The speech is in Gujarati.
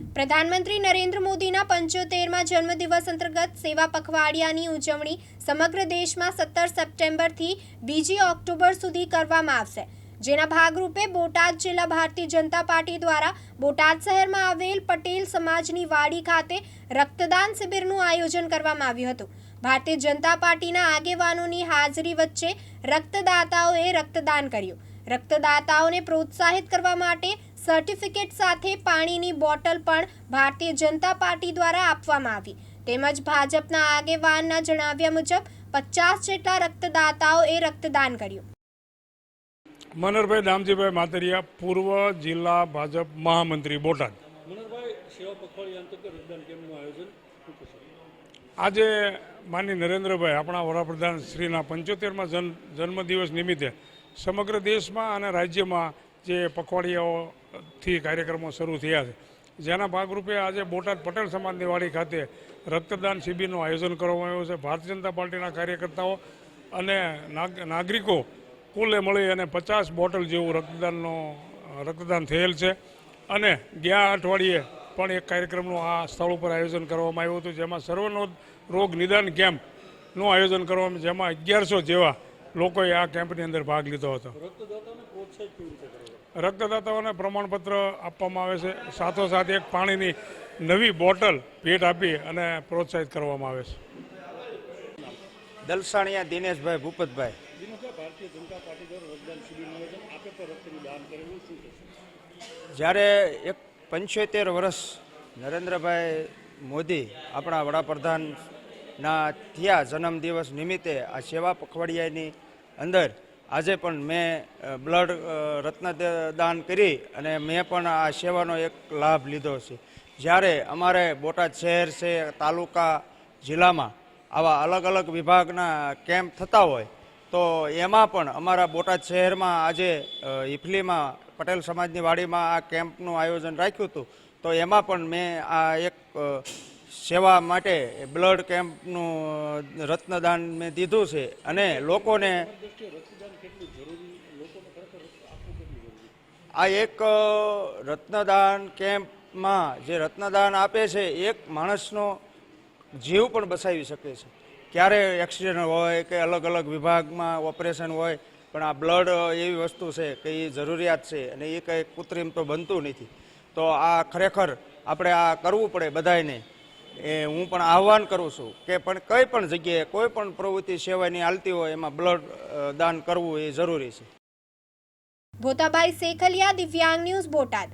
પ્રધાનમંત્રી નરેન્દ્ર મોદીના પંચોતેરમાં જન્મદિવસ અંતર્ગત સેવા પખવાડિયાની ઉજવણી સમગ્ર દેશમાં સત્તર સપ્ટેમ્બરથી બીજી ઓક્ટોબર સુધી કરવામાં આવશે. જેના ભાગરૂપે બોટાદ જિલ્લા ભારતીય જનતા પાર્ટી દ્વારા બોટાદ શહેરમાં આવેલ પટેલ સમાજની વાડી ખાતે રક્તદાન શિબિરનું આયોજન કરવામાં આવ્યું હતું. ભારતીય જનતા પાર્ટીના આગેવાનોની હાજરી વચ્ચે રક્તદાતાઓએ રક્તદાન કર્યું. રક્તદાતાઓને પ્રોત્સાહિત કરવા માટે સર્ટિફિકેટ સાથે પાણીની બોટલ પણ ભારતીય જનતા પાર્ટી દ્વારા આપવામાં આવી. તેમજ ભાજપના આગેવાનના જણાવ્યા મુજબ પચાસ જેટલા રક્તદાતાઓએ રક્તદાન કર્યું. મનરભાઈ દામજીભાઈ માતરિયા પૂર્વ જિલ્લા ભાજપ મહામંત્રી બોટાદ. આજે માની નરેન્દ્રભાઈ આપણા વડાપ્રધાન શ્રીના પંચોતેરમાં જન્મ જન્મદિવસ નિમિત્તે સમગ્ર દેશમાં અને રાજ્યમાં જે પખવાડિયાઓથી કાર્યક્રમો શરૂ થયા છે. જેના ભાગરૂપે આજે બોટાદ પટેલ સમાજની વાડી ખાતે રક્તદાન શિબિરનું આયોજન કરવામાં આવ્યું છે. ભારતીય જનતા પાર્ટીના કાર્યકર્તાઓ અને નાગ- નાગરિકો કુલે મળી અને પચાસ બોટલ જેવું રક્તદાનનો, રક્તદાન થયેલ છે. અને ગયા અઠવાડિયે પણ એક કાર્યક્રમનું આ સ્થળ ઉપર આયોજન કરવામાં આવ્યું હતું, જેમાં સર્વનો રોગ નિદાન કેમ્પનું આયોજન કરવામાં, જેમાં અગિયારસો જેવા લોકોએ આ કેમ્પની અંદર ભાગ લીધો હતો. રક્તદાતાઓને પ્રમાણપત્ર આપવામાં આવે છે. સાથોસાથ એક પાણીની નવી બોટલ ભેટ આપી અને પ્રોત્સાહિત કરવામાં આવે છે. દલસાણિયા દિનેશભાઈ ભૂપતભાઈ. જ્યારે એક પંચોતેર વર્ષ નરેન્દ્રભાઈ મોદી આપણા વડાપ્રધાનના થયા જન્મદિવસ નિમિત્તે આ સેવા પખવાડિયાની અંદર આજે પણ મેં બ્લડ રત્નદાન કરી અને મેં પણ આ સેવાનો એક લાભ લીધો છે. જ્યારે અમારે બોટાદ શહેર છે, તાલુકા, જિલ્લામાં આવા અલગ અલગ વિભાગના કેમ્પ થતા હોય, તો એમાં પણ અમારા બોટાદ શહેરમાં આજે ઇફલીમાં પટેલ સમાજની વાડીમાં આ કેમ્પનું આયોજન રાખ્યું હતું, તો એમાં પણ મેં આ એક સેવા માટે બ્લડ કેમ્પનું રત્નદાન મેં દીધું છે અને લોકોને આ એક રત્નદાન કેમ્પમાં જે રત્નદાન આપે છે, એક માણસનો જીવ પણ બચાવી શકે છે. ક્યારે એક્સિડન્ટ હોય કે અલગ અલગ વિભાગમાં ઓપરેશન હોય, પણ આ બ્લડ એવી વસ્તુ છે કે એ જરૂરિયાત છે અને એ કંઈ કૃત્રિમ તો બનતું નથી. તો આ ખરેખર આપણે આ કરવું પડે બધાયને. એ હું પણ આહવાન કરું છું કે પણ કઈ પણ જગ્યાએ કોઈ પણ પ્રવૃત્તિ સેવાની હાલતી હોય એમાં બ્લડ દાન કરવું એ જરૂરી છે. ભોતાભાઈ શેખલિયા દિવ્યાંગ ન્યૂઝ બોટાદ.